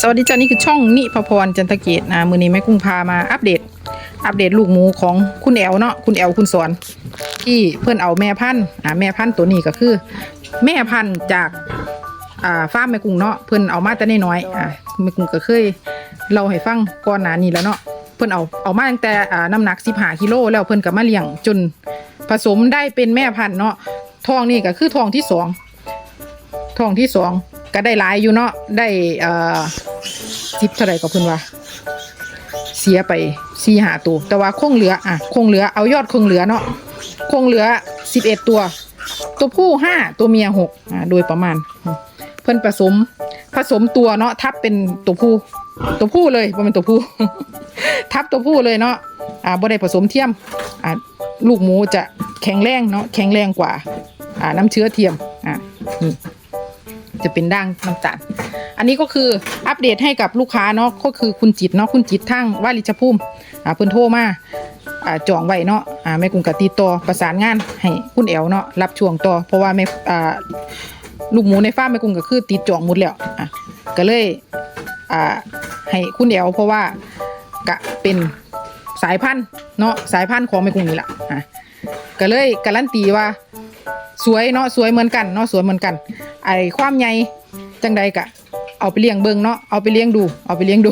สวัสดีจ้านี่คือช่องนิพพรจันทเกตนะมือนี้แม่กุ้งพามาอัปเดต อัปเดตลูกหมูของคุณแอลเนาะคุณแอลคุณสอนที่เพื่อนเอาแม่พันธุ์อ่าแม่พันธุ์ตัวนี้ก็คือ แม่พันธุ์จากอ่าฟาร์มแม่กุ้งเนาะเพื่อนเอามาแต่น้อยๆอ่าแม่กุ้งก็เคยเล่าให้ฟังก่อนหน้านี้แล้วเนาะเพื่อนเอาเอามาตั้งแต่อ่าน้ำหนัก15กิโลแล้วเพื่อนก็มาเลี้ยงจนผสมได้เป็นแม่พันธุ์เนาะทองนี่ก็คือทองที่สองทองที่สอง ก็ได้หลายอยู่เนาะได้เอ่อสิบเท่าไหร่ก็เพิ่นว่า เสียไปสี่หาตัว แต่ว่าคงเหลืออะคงเหลือเอายอดคงเหลือเนาะคงเหลือสิบเอ็ดตัว ตัวผู้ห้าตัวเมียหกอ่าโดยประมาณ เพิ่นผสมผสมตัวเนาะทับเป็นตัวผู้ตัวผู้เลยบ่เป็นตัวผู้ ทับตัวผู้เลยเนาะอ่าบ่ได้ผสมเทียมอ่าลูกหมูจะแข็งแรงเนาะแข็งแรงกว่า อ่าน้ำเชื้อเทียมอ่านี่ จะเป็นด่างน้ำตาล อันนี้ก็คืออัปเดตให้กับลูกค้าเนาะก็คือคุณจิตเนาะคุณจิตทั้งว่าริชภูมิอ่าเพิ่นโทรมาอ่าจองไว้เนาะอ่าแม่กุ้งกติดต่อประสานงานให้คุณแอลเนาะรับช่วงต่อเพราะว่าแม่อ่าลูกหมูในฟาร์มแม่กุ้งก็คือติดจองหมดแล้วอะก็เลยอ่าให้คุณแอลเพราะว่ากะเป็นสายพันธุ์เนาะสายพันธุ์ของแม่กุ้งนี่แหละอะก็เลยการันตีว่า สวยเนาะสวยเหมือนกันเนาะสวยเหมือนกัน ไอ้ความใหญ่จังใดกะ เอาไปเลี้ยงเบิ่งเนาะเอาไปเลี้ยงดู เอาไปเลี้ยงดู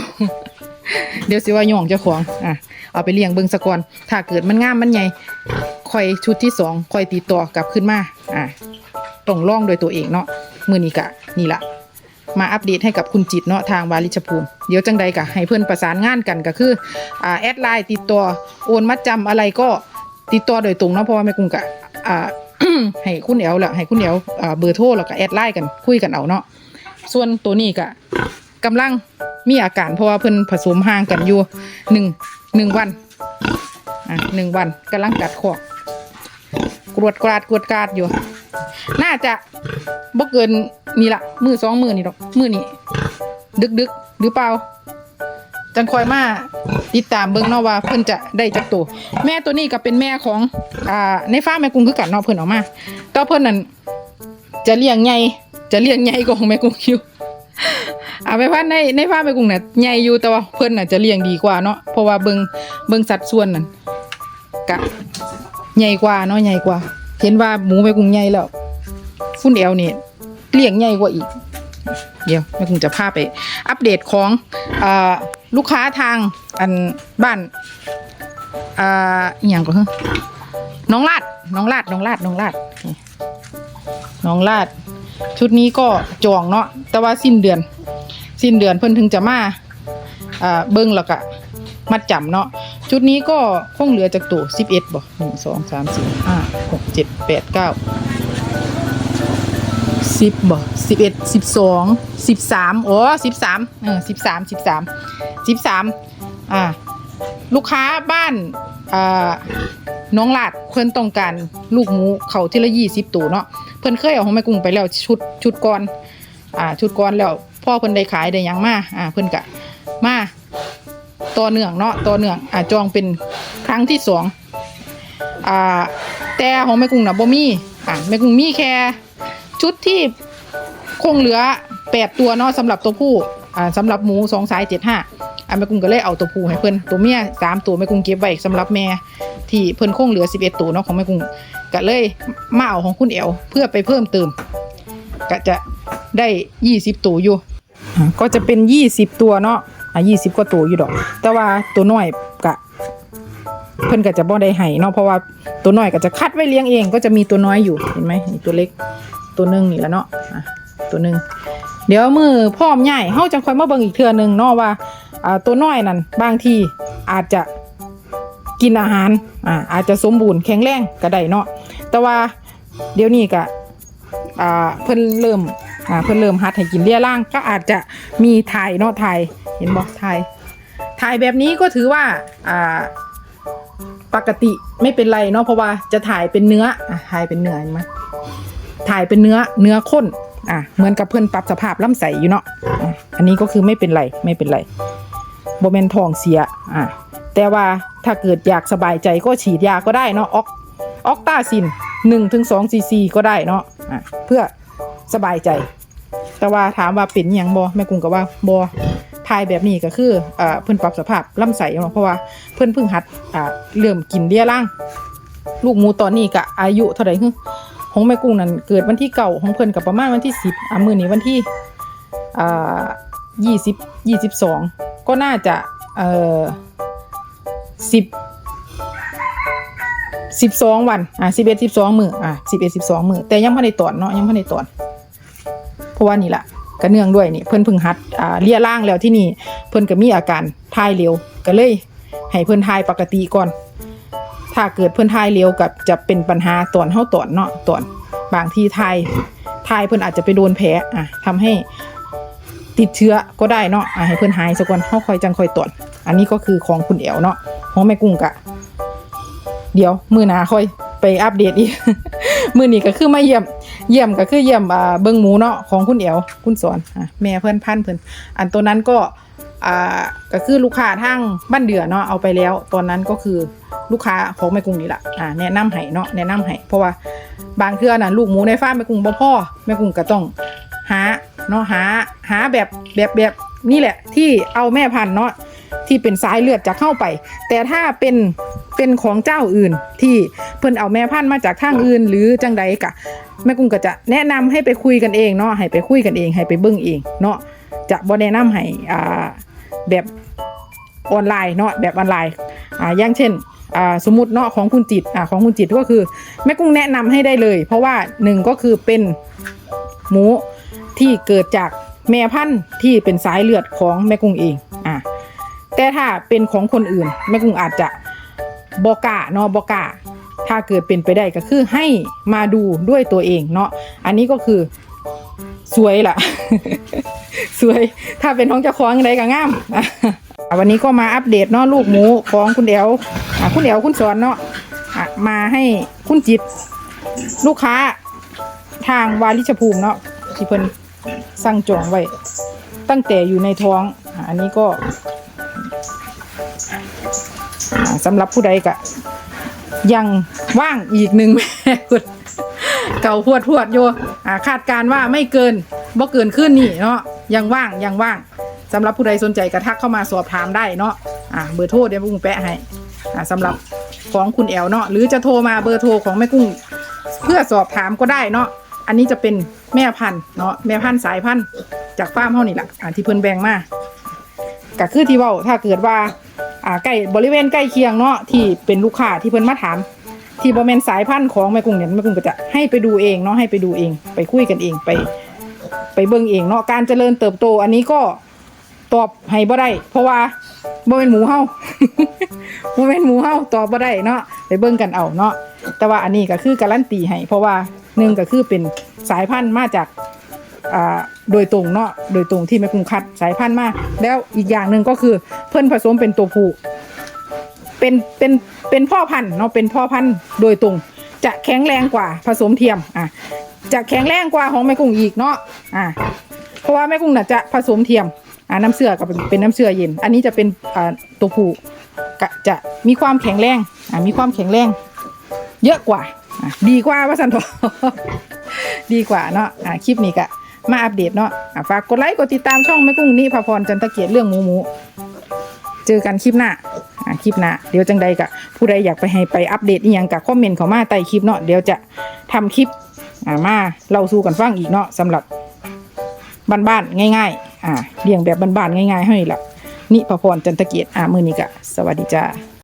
เดี๋ยวสิว่าย่องเจ้าของอะเอาไปเลี้ยงเบิ่งซะก่อนถ้าเกิดมันงามมันใหญ่คอยชุดที่สองคอยติดต่อกลับขึ้นมาอะต้องลองโดยตัวเองเนาะมือนี้กะนี่ละมาอัปเดตให้กับคุณจิตเนาะทางวาลิชภูมิ เดี๋ยวจังใดกะให้เพื่อนประสานงานกันก็คืออ่าแอดไลน์ติดต่อโอนมัดจำอะไรก็ติดต่อโดยตรงเนาะเพราะว่าแม่กุ้งกะอ่า ให้คุณแอลละให้คุณแอลอ่าเบอร์โทรแล้วก็แอดไลน์กันคุยกันเอาเนาะส่วนตัวนี้ก็กำลังมีอาการเพราะว่าเพิ่นผสมห่างกันอยู่หนึ่งหนึ่งวันอะหนึ่งวันกำลังกัดขอกกรวดกราดกรวดกราดอยู่ น่าจะบ่เกินนี่ละมือสองมือนี่ดอกมือนี่ดึกดึกหรือเปล่า จังคอยมา ติดตามเบิ่งเนาะว่าเพิ่นจะได้จักตัวแม่ตัวนี้ก็เป็นแม่ของอ่าในฟาแม่กุ้งคือกันเนาะเพิ่นออกมาแต่เพิ่นนั่นจะเลี้ยงใหญ่จะเลี้ยงใหญ่กว่าของแม่กุ้งอยู่อาไปว่าในในฟาแม่กุ้งน่ะใหญ่อยู่แต่ว่าเพิ่นน่ะจะเลี้ยงดีกว่าเนาะเพราะว่าเบิ่งเบิ่งสัดส่วนนั่นกะใหญ่กว่าเนาะใหญ่กว่า เห็นว่าหมูแม่กุ้งใหญ่แล้วฟุ้นแอลนี่เลี้ยงใหญ่กว่าอีก เดี๋ยวแม่กุ้งจะพาไป อัปเดตของเออ ลูกค้าทางอันบ้านอ่าอหย่างก็คือน้องลาดน้องลาดน้องลาดน้องลาดนี่น้องลาด ชุดนี้ก็จองเนาะแต่ว่าสิ้นเดือน สิ้นเดือนเพิ่นถึงจะมาอ่าเบิ้งแล้วก็มัดจำเนาะชุดนี้ก็คงเหลือจากตัวสิบเอ็ดบ่หนึ่งสองสามสี่ห้าหกเจ็ดแปดเก้าสิบบ่สิบเอ็ดสิบสองสิบสามโอ้สิบสามเออสิบสามสิบสาม สิบสามอ่าลูกค้าบ้านอ่าน้องหลาดเพิ่นต้องการลูกหมูเขาทีละยี่สิบตัวเนาะเพิ่นเคยเอาของแม่กุ้งไปแล้วชุดชุดก่อนอ่าชุดก่อนแล้วพ่อเพิ่นได้ขายได้ยังมาอ่าเพิ่นกะมาต่อเนื่องเนาะต่อเนื่องอ่าจองเป็นครั้งที่สองอ่าแต่ของแม่กุ้งนะบ่มีอ่าแม่กุ้งมีแค่ชุดที่คงเหลือแปดตัวเนาะสำหรับตัวผู้อ่าสำหรับหมูสองสายเจ็ดห้า อะแม่กุ้งก็เลยเอาตัวผู้ให้เพิ่นตัวเมียสามตัวแม่กุ้งเก็บไว้สำหรับแม่ที่เพิ่นคงเหลือสิบเอ็ดตัวเนาะของแม่กุ้งก็เลยมาเอาของคุณเอวเพื่อไปเพิ่มเติมก็จะได้ยี่สิบตัวอยู่ ก็จะเป็นยี่สิบตัวเนาะอะยี่สิบกว่าตัวอยู่ดอก แต่ว่าตัวน้อยกะเพิ่นก็จะบ่ได้ให้เนาะเพราะว่าตัวน้อยก็จะคัดไว้เลี้ยงเอง ก็จะมีตัวน้อยอยู่เห็นไหมตัวเล็กตัวหนึ่งนี่แหละเนาะอะตัวหนึ่งเดี๋ยวมือพร้อมใหญ่เฮาจังค่อยมาเบิ่งอีกเทื่อนึงเนาะว่า ตัวน้อยนั่นบางทีอาจจะกินอาหารอ่าอาจจะสมบูรณ์แข็งแรงก็ได้เนาะแต่ว่าเดี๋ยวนี้ก็อ่าเพิ่นเริ่มอ่าเพิ่นเริ่มหัดให้กินเลี้ยล่างก็อาจจะมีถ่ายเนาะถ่ายเห็นบ่ถ่ายถ่ายแบบนี้ก็ถือว่าอ่าปกติไม่เป็นไรเนาะเพราะว่าจะถ่ายเป็นเนื้ออะถ่ายเป็นเนื้อเห็นไหมถ่ายเป็นเนื้อเนื้อข้นอะเหมือนกับเพื่อนปรับสภาพลำไส้อยู่เนาะอันนี้ก็คือไม่เป็นไรไม่เป็นไร บเมนทองเสียอะแต่ว่าถ้าเกิดอยากสบายใจก็ฉีดยาก็ได้เนาะออกออกตาซินหนึ่งถึงสองซีซีก็ได้เนาะอะเพื่อสบายใจ แต่ว่าถามว่าเป็นหยังบ่แม่กุ้งก็ว่าบ่ทายแบบนี้ก็คืออ่าเพิ่นปรับสภาพลำไส้เนาะเพราะว่าเพิ่นเพิ่งหัดอ่าเริ่มกินเลี้ยร่าง ลูกหมูตอนนี้ก็อายุเท่าไหร่ฮึของแม่กุ้งนั่นเกิดวันที่เก่าของเพิ่นกับประมาณวันที่สิบอะมื้อนี้วันที่อ่ายี่สิบยี่สิบสอง ก็น่าจะเอ่อสิบสิบสองวันอะสิบเอ็ดสิบสองมืออะสิบเอ็ดสิบสองมือแต่ยังไม่ได้ตอนเนาะยังไม่ได้ตอนเพราะว่านี่แหละก็เนื่องด้วยนี่เพิ่อนพิ่งหัดอ่าเลียร่างแล้วที่นี่เพิ่อนก็มีอาการทายเร็วก็เลยให้เพิ่อนทายปกติก่อน ถ้าเกิดเพิ่อนทายเร็วกับจะเป็นปัญหาตอนเฮาตอนเนาะตอนบางทีทายทายเพิ่อนอาจจะไปโดนแผลอะทำให้ ติดเชื้อก็ได้เนาะให้เพิ่อนหายซะก่อนเฮาคอยจังคอยตรวจอันนี้ก็คือของคุณแอ๋วเนาะของแม่กุ้งกะ เดี๋ยวมือหนาค่อยไปอัปเดตอีกมือนี้ก็คือมาเยี่ยม เยี่ยมก็คือเยี่ยมเบิ่งหมูเนาะของคุณแอวคุณสอนอแม่เพิ่อนพันเพิ่อนอันตัวนั้นก็ก็คือลูกค้าทางบ้านเดือเนาะเอาไปแล้ว ตอนนั้นก็คือลูกค้าของแม่กุ้งนี่แหละอ่าแนะนำให้เนาะแนะนำให้เพราะว่าบางเทื่อน่ะลูกหมูในฟาร์มแม่กุ้งบ่พ่อแม่กุ้งก็ต้องหา เนาะหาหาแบบแบบแบบนี่แหละที่เอาแม่พันธุ์เนาะที่เป็นสายเลือดจากเข้าไป แต่ถ้าเป็นเป็นของเจ้าอื่นที่เพิ่นเอาแม่พันธุ์มาจากทางอื่น หรือจังใดกะแม่กุ้งก็จะแนะนำให้ไปคุยกันเองเนาะให้ไปคุยกันเองให้ไปเบิ่งเองเนาะจะบ่แนะนำให้อ่าแบบออนไลน์เนาะแบบออนไลน์อ่าอย่างเช่นอ่าสมมติเนาะของคุณจิตอ่าของคุณจิตก็คือแม่กุ้งแนะนำให้ได้เลย เพราะว่าหนึ่งก็คือเป็นหมู ที่เกิดจากแม่พันธุ์ที่เป็นสายเลือดของแม่กุ้งเองอ่าแต่ถ้าเป็นของคนอื่นแม่กุ้งอาจจะบอกาเนาะบอกล้าถ้าเกิดเป็นไปได้ก็คือให้มาดูด้วยตัวเองเนาะอันนี้ก็คือสวยล่ะ สวยถ้าเป็นท้องเจ้าของอะไรก็งามวันนี้ก็มาอัปเดตเนาะลูกหมูของคุณเอวอะคุณเอวคุณสอนเนาะอะมาให้คุณจิต ลูกค้าทางวาลิชภูมิเนาะที่เพิ่น สั่งจองไว้ ตั้งแต่อยู่ในท้องอันนี้ก็สำหรับผู้ใดก็ยังว่างอีกหนึ่งแม่คุณเก่าพวดพวดโยอ่าคาดการว่าไม่เกินบ่เกินขึ้นนี่เนาะยังว่างยังว่างสำหรับผู้ใดสนใจกระทักเข้ามาสอบถามได้เนาะเบอร์โทรเดี๋ยวแม่กุ้งแปะให้สำหรับของคุณแอลเนาะหรือจะโทรมาเบอร์โทรของแม่กุ้ง เพื่อสอบถามก็ได้เนาะ อันนี้จะเป็นแม่พันธุ์เนาะแม่พันธุ์สายพันธุ์จากฟาร์มเฮานี่แหละอ่าที่เพิ่นแบ่งมาก็คือที่เว้าถ้าเกิดว่าอ่าใกล้บริเวณใกล้เคียงเนาะที่เป็นลูกค้าที่เพิ่นมาถาม ที่บริเวณสายพันธุ์ของแม่กุ้งเนี่ยแม่กุ้งก็จะให้ไปดูเองเนาะให้ไปดูเอง ไปคุยกันเองไป ไปเบิ่งเองเนาะการเจริญเติบโต อันนี้ก็ตอบให้บ่ได้ เพราะว่าบ่เป็นหมูเฮา บ่เป็นหมูเฮาตอบบ่ได้เนาะไปเบิ่งกันเอาเนาะแต่ว่าอันนี้ก็คือการันตีให้เพราะว่า หนึ่งก็คือเป็นสายพันธุ์มาจากอ่าโดยตรงเนาะโดยตรงที่แม่กุ้งคัดสายพันธุ์มาแล้วอีกอย่างหนึ่งก็คือเพิ่นผสมเป็นตัวผู้เป็นเป็นเป็นพ่อพันธุ์เนาะเป็นพ่อพันธุ์โดยตรง จะแข็งแรงกว่าผสมเทียมอะจะแข็งแรงกว่าของแม่กุ้งอีกเนาะอะเพราะว่าแม่กุ้งน่ะจะผสมเทียมอ่าน้ำเชื่อกับเป็นน้ำเชื่อเย็น อันนี้จะเป็นอ่าตัวผู้จะมีความแข็งแรงอ่ามีความแข็งแรง เยอะกว่า ดีกว่าว่าสันทอดีกว่าเนาะอ่าคลิปนี้ก็มาอัปเดตเนาะอะฝากกดไลค์กดติดตามช่องแม่กุ้งนี่พาพรจันตะเกียรติเรื่องหมูหมูเจอกันคลิปหน้าอ่าคลิปหน้าเดี๋ยวจังใดกะผู้ใดอยากไปให้ไปอัปเดตอีหยังกะคอมเมนต์เข้ามาใต้คลิปเนาะเดี๋ยวจะทำคลิปอ่ามาเล่าสู่กันฟังอีกเนาะสำหรับบ้านๆง่าย ๆ อ่าเลี้ยงแบบบ้านๆง่ายๆให้ละนี่พาพรจันตะเกียรติอ่ามือนี้กะสวัสดีจ้า